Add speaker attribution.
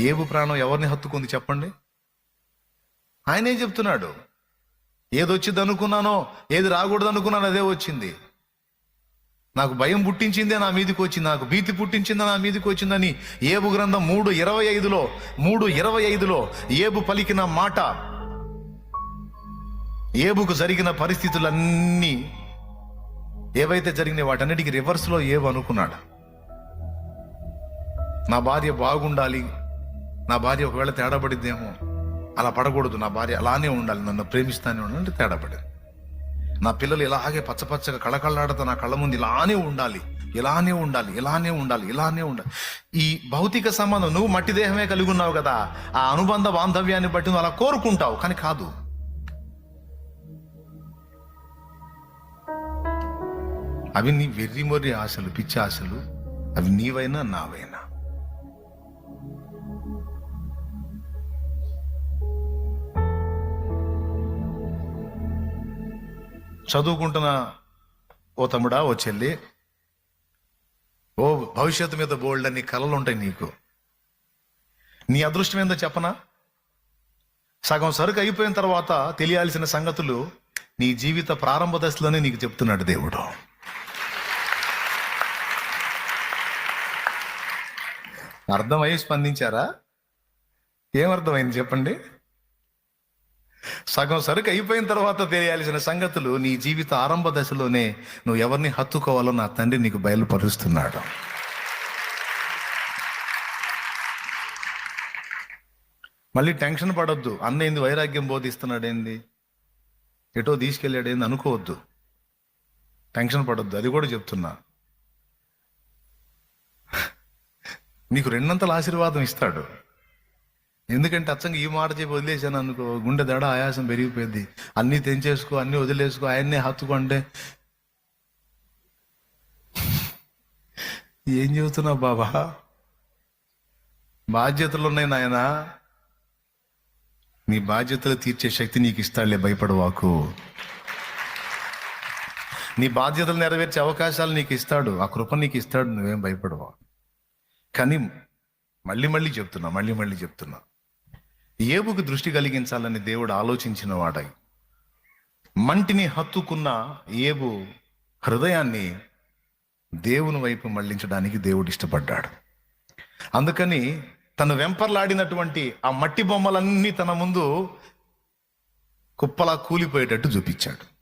Speaker 1: ఏబు ప్రాణం ఎవరిని హత్తుకుంది చెప్పండి? ఆయనే చెప్తున్నాడు. ఏది వచ్చింది అనుకున్నానో ఏది రాకూడదు అనుకున్నానో అదే వచ్చింది. నాకు భయం పుట్టించిందే నా మీదకి వచ్చింది. నాకు భీతి పుట్టించిందే నా మీదకి వచ్చిందని ఏబు గ్రంథం మూడు ఇరవై ఐదులో మూడు ఇరవై ఐదులో ఏబు పలికిన మాట. ఏబుకు జరిగిన పరిస్థితులన్నీ ఏవైతే జరిగినాయి వాటన్నిటికీ రివర్స్లో ఏబు అనుకున్నాడు. నా భార్య బాగుండాలి నా భార్య ఒకవేళ తేడా పడిద్దేమో అలా పడకూడదు నా భార్య అలానే ఉండాలి నన్ను ప్రేమిస్తానే ఉండాలి తేడా పడింది నా పిల్లలు ఇలాగే పచ్చపచ్చగా కళకళ్ళాడతా నా కళ్ళ ముందు ఇలానే ఉండాలి ఇలానే ఉండాలి ఇలానే ఉండాలి ఇలానే ఉండాలి. ఈ భౌతిక సంబంధం నువ్వు మట్టి దేహమే కలిగి ఉన్నావు కదా ఆ అనుబంధ బాంధవ్యాన్ని బట్టి నువ్వు అలా కోరుకుంటావు కానీ కాదు. అవి నీ వెర్రి మొర్రి ఆశలు పిచ్చి ఆశలు అవి నీవైనా నావైనా. చదువుకుంటున్న ఓ తమ్ముడా ఓ చెల్లి. ఓ భవిష్యత్తు మీద బోల్డ్ అన్ని కలలు ఉంటాయి నీకు. నీ అదృష్టం ఏందో చెప్పనా? సగం సరుకు అయిపోయిన తర్వాత తెలియాల్సిన సంగతులు నీ జీవిత ప్రారంభ దశలోనే నీకు చెప్తున్నాడు దేవుడు. అర్థమై స్పందించారా? ఏమర్థమైంది చెప్పండి? సగం సరుకు అయిపోయిన తర్వాత తెలియాల్సిన సంగతులు నీ జీవిత ఆరంభ దశలోనే నువ్వు ఎవరిని హత్తుకోవాలో నా తండ్రి నీకు బయలుపరుస్తున్నాడు. మళ్ళీ టెన్షన్ పడొద్దు. అన్న ఏంది వైరాగ్యం బోధిస్తున్నాడు ఏంది ఎటో తీసుకెళ్ళాడు ఏంది అనుకోవద్దు. టెన్షన్ పడొద్దు. అది కూడా చెప్తున్నా. నీకు రెండంతల ఆశీర్వాదం ఇస్తాడు. ఎందుకంటే అచ్చంగా ఈ మాట చెప్పి వదిలేసాను అనుకో గుండె దడ ఆయాసం పెరిగిపోయింది. అన్నీ తెంచేసుకో అన్నీ వదిలేసుకో ఆయన్నే హత్తుకో అంటే. ఏం చెబుతున్నావు బాబా? బాధ్యతలు ఉన్నాయి నాయన. నీ బాధ్యతలు తీర్చే శక్తి నీకు ఇస్తాడులే భయపడవాకు. నీ బాధ్యతలు నెరవేర్చే అవకాశాలు నీకు ఇస్తాడు ఆ కృప నీకు ఇస్తాడు నువ్వేం భయపడవా. కానీ మళ్ళీ మళ్ళీ చెప్తున్నా మళ్ళీ మళ్ళీ చెప్తున్నా. ఏబుకు దృష్టి కలిగించాలని దేవుడు ఆలోచించిన వాడై మంటిని హత్తుకున్న ఏబు హృదయాన్ని దేవుని వైపు మళ్ళించడానికి దేవుడు ఇష్టపడ్డాడు. అందుకని తను వెంపర్లాడినటువంటి ఆ మట్టి బొమ్మలన్నీ తన ముందు కుప్పలా కూలిపోయేటట్టు చూపించాడు.